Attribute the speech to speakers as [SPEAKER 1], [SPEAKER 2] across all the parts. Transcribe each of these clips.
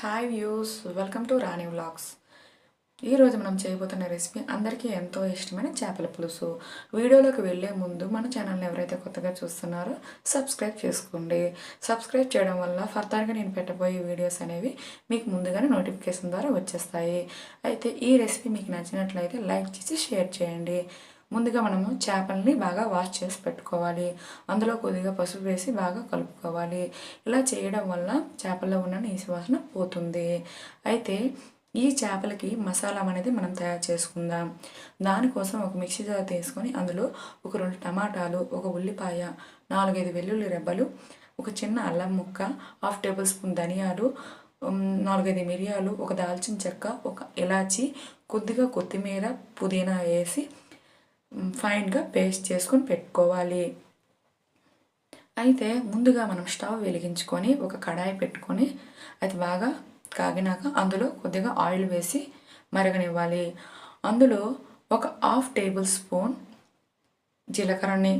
[SPEAKER 1] Hi views welcome to Rani vlogs. ఈరోజు మనం చేయబోతున్న రెసిపీ అందరికీ ఎంతో ఇష్టమైన చేపల పులుసు. వీడియోలోకి వెళ్ళే ముందు మన ఛానల్ని ఎవరైతే కొత్తగా చూస్తున్నారో సబ్స్క్రైబ్ చేసుకోండి. సబ్స్క్రైబ్ చేయడం వల్ల ఫర్దర్గా నేను పెట్టబోయే వీడియోస్ అనేవి మీకు ముందుగానే నోటిఫికేషన్ ద్వారా వచ్చేస్తాయి. అయితే ఈ రెసిపీ మీకు నచ్చినట్లయితే లైక్ చేసి షేర్ చేయండి. ముందుగా మనము చేపల్ని బాగా వాష్ చేసి పెట్టుకోవాలి. అందులో కొద్దిగా పసుపు వేసి బాగా కలుపుకోవాలి. ఇలా చేయడం వల్ల చేపల్లో ఉన్న నీసు వాసన పోతుంది. అయితే ఈ చేపలకి మసాలా అనేది మనం తయారు చేసుకుందాం. దానికోసం ఒక మిక్సీ జార్ తీసుకొని అందులో ఒక రెండు టమాటాలు ఒక ఉల్లిపాయ నాలుగైదు వెల్లుల్లి రెబ్బలు ఒక చిన్న అల్లం ముక్క హాఫ్ టేబుల్ స్పూన్ ధనియాలు నాలుగైదు మిరియాలు ఒక దాల్చిన చెక్క ఒక ఇలాచి కొద్దిగా కొత్తిమీర పుదీనా వేసి ఫైన్గా పేస్ట్ చేసుకొని పెట్టుకోవాలి. అయితే ముందుగా మనం స్టవ్ వెలిగించుకొని ఒక కడాయి పెట్టుకొని అది బాగా కాగినాక అందులో కొద్దిగా ఆయిల్ వేసి మరగనివ్వాలి. అందులో ఒక హాఫ్ టేబుల్ స్పూన్ జీలకర్రని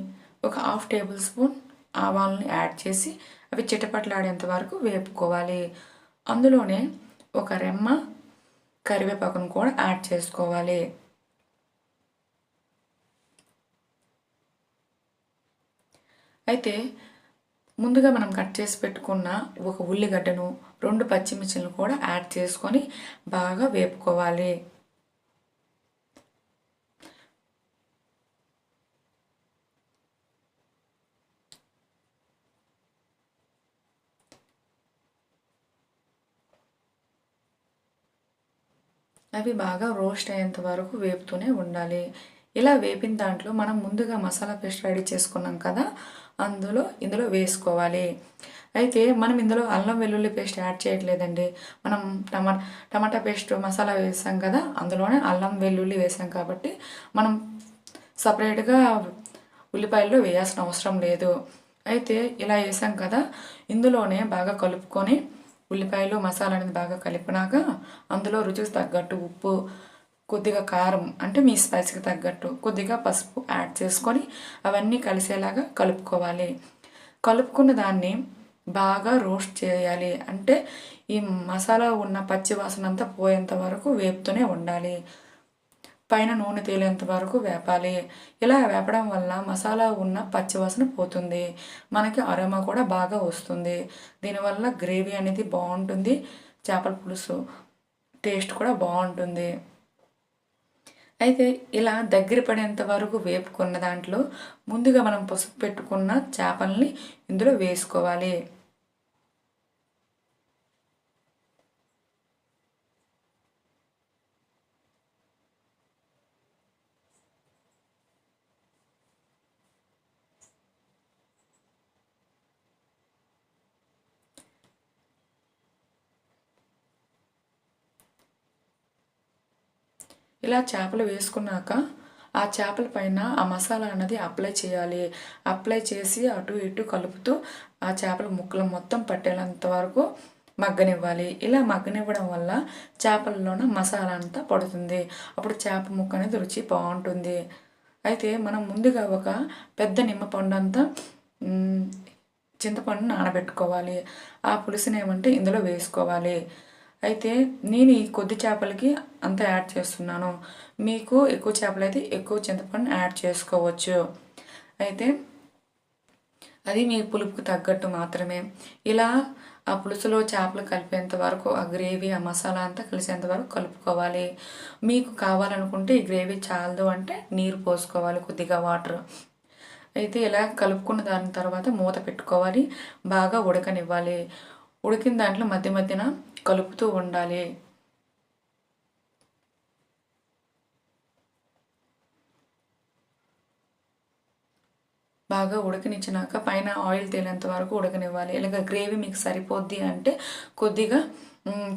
[SPEAKER 1] ఒక హాఫ్ టేబుల్ స్పూన్ ఆవాలని యాడ్ చేసి అవి చిటపట్లాడేంత వరకు వేపుకోవాలి. అందులోనే ఒక రెమ్మ కరివేపాకును కూడా యాడ్ చేసుకోవాలి. అయితే ముందుగా మనం కట్ చేసి పెట్టుకున్న ఒక ఉల్లిగడ్డను రెండు పచ్చిమిర్చిలను కూడా యాడ్ చేసుకొని బాగా వేపుకోవాలి. అవి బాగా రోస్ట్ అయ్యేంత వరకు వేపుతూనే ఉండాలి. ఇలా వేపిన దాంట్లో మనం ముందుగా మసాలా పేస్ట్ రెడీ చేసుకున్నాం కదా అందులో ఇందులో వేసుకోవాలి. అయితే మనం ఇందులో అల్లం వెల్లుల్లి పేస్ట్ యాడ్ చేయట్లేదండి. మనం టమా టమాటా పేస్ట్ మసాలా వేసాం కదా అందులోనే అల్లం వెల్లుల్లి వేసాం కాబట్టి మనం సపరేట్గా ఉల్లిపాయల్లో వేయాల్సిన అవసరం లేదు. అయితే ఇలా వేసాం కదా ఇందులోనే బాగా కలుపుకొని ఉల్లిపాయలు మసాలా అనేది బాగా కలిపినాక అందులో రుచికి తగ్గట్టు ఉప్పు కొద్దిగా కారం అంటే మీ స్పైస్కి తగ్గట్టు కొద్దిగా పసుపు యాడ్ చేసుకొని అవన్నీ కలిసేలాగా కలుపుకోవాలి. కలుపుకున్న దాన్ని బాగా రోస్ట్ చేయాలి. అంటే ఈ మసాలా ఉన్న పచ్చి వాసన అంతా పోయేంత వరకు వేపుతూనే ఉండాలి. పైన నూనె తేలేంత వరకు వేపాలి. ఇలా వేపడం వల్ల మసాలా ఉన్న పచ్చివాసన పోతుంది. మనకి అరోమా కూడా బాగా వస్తుంది. దీనివల్ల గ్రేవీ అనేది బాగుంటుంది. చేపల పులుసు టేస్ట్ కూడా బాగుంటుంది. అయితే ఇలా దగ్గర పడేంత వరకు వేపుకున్న దాంట్లో ముందుగా మనం పసుపు పెట్టుకున్న చేపల్ని ఇందులో వేసుకోవాలి. ఇలా చేపలు వేసుకున్నాక ఆ చేపల పైన ఆ మసాలా అన్నది అప్లై చేయాలి. అప్లై చేసి అటు ఇటు కలుపుతూ ఆ చేపల ముక్కలు మొత్తం పట్టేంత వరకు మగ్గనివ్వాలి. ఇలా మగ్గనివ్వడం వల్ల చేపల్లోన మసాలా అంతా పడుతుంది. అప్పుడు చేప ముక్క అనేది రుచి బాగుంటుంది. అయితే మనం ముందుగా ఒక పెద్ద నిమ్మపండు అంతా చింతపండు నానబెట్టుకోవాలి. ఆ పులుసునేమంటే ఇందులో వేసుకోవాలి. అయితే నేను ఈ కొద్ది చేపలకి అంతా యాడ్ చేస్తున్నాను. మీకు ఎక్కువ చేపలు అయితే ఎక్కువ చింతపండు యాడ్ చేసుకోవచ్చు. అయితే అది మీ పులుపుకు తగ్గట్టు మాత్రమే. ఇలా ఆ పులుసులో చేపలు కలిపేంత వరకు ఆ గ్రేవీ ఆ మసాలా అంతా కలిసేంత వరకు కలుపుకోవాలి. మీకు కావాలనుకుంటే ఈ గ్రేవీ చాలదు అంటే నీరు పోసుకోవాలి కొద్దిగా వాటర్. అయితే ఇలా కలుపుకున్న దాని తర్వాత మూత పెట్టుకోవాలి. బాగా ఉడకనివ్వాలి. ఉడికిన దాంట్లో మధ్య మధ్యన కలుపుతూ ఉండాలి. బాగా ఉడకనిచ్చినాక పైన ఆయిల్ తేలేంత వరకు ఉడకనివ్వాలి. ఇలాగ గ్రేవీ మీకు సరిపోద్ది అంటే కొద్దిగా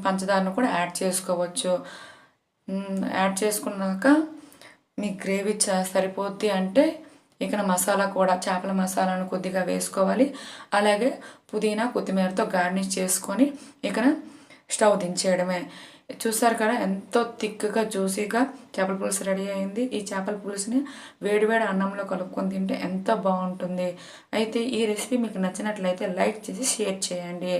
[SPEAKER 1] పంచదారను కూడా యాడ్ చేసుకోవచ్చు. యాడ్ చేసుకున్నాక మీకు గ్రేవీ సరిపోద్ది అంటే ఇక్కడ మసాలా కూడా చేపల మసాలాను కొద్దిగా వేసుకోవాలి. అలాగే పుదీనా కొత్తిమీరతో గార్నిష్ చేసుకొని ఇక్కడ స్టవ్ దించేయడమే. చూసారు కదా ఎంతో థిక్గా జ్యూసీగా చేపల పులుసు రెడీ అయింది. ఈ చేపల పులుసుని వేడివేడి అన్నంలో కలుపుకొని తింటే ఎంతో బాగుంటుంది. అయితే ఈ రెసిపీ మీకు నచ్చినట్లయితే లైక్ చేసి షేర్ చేయండి.